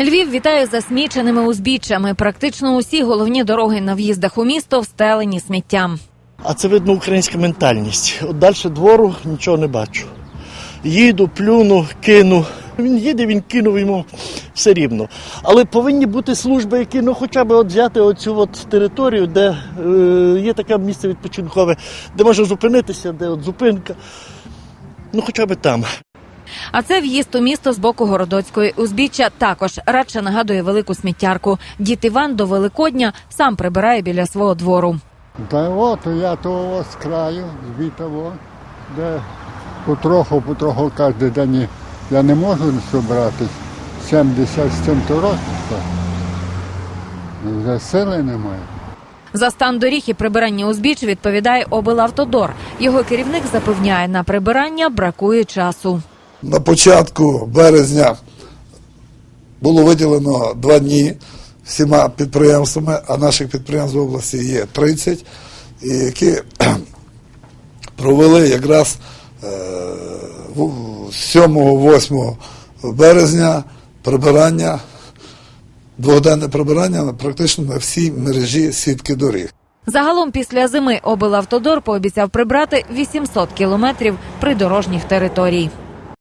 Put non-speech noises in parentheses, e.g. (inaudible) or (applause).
Львів вітає засміченими узбіччями. Практично усі головні дороги на в'їздах у місто встелені сміттям. А це видно українська ментальність. От далі двору нічого не бачу. Їду, плюну, кину. Він їде, він кинув йому все рівно. Але повинні бути служби, які ну хоча б от взяти оцю от територію, де е, є таке місце відпочинкове, де можна зупинитися, де от зупинка. Ну, хоча б там. А це в'їзд у місто з боку Городоцької. Узбіччя також радше нагадує велику сміттярку. Дід Іван до Великодня сам прибирає біля свого двору. Та от я того з краю, звітово, де потроху, потроху кожен день я не можу зібрати 70 з років. Вже сили немає. За стан доріг і прибирання узбіч відповідає облавтодор. Його керівник запевняє, на прибирання бракує часу. На початку березня було виділено два дні всіма підприємствами, а наших підприємств в області є 30, які (clears throat) провели якраз е, в- 7-8 березня прибирання, двогоденне прибирання практично на всій мережі сітки доріг. Загалом після зими облавтодор пообіцяв прибрати 800 кілометрів придорожніх територій.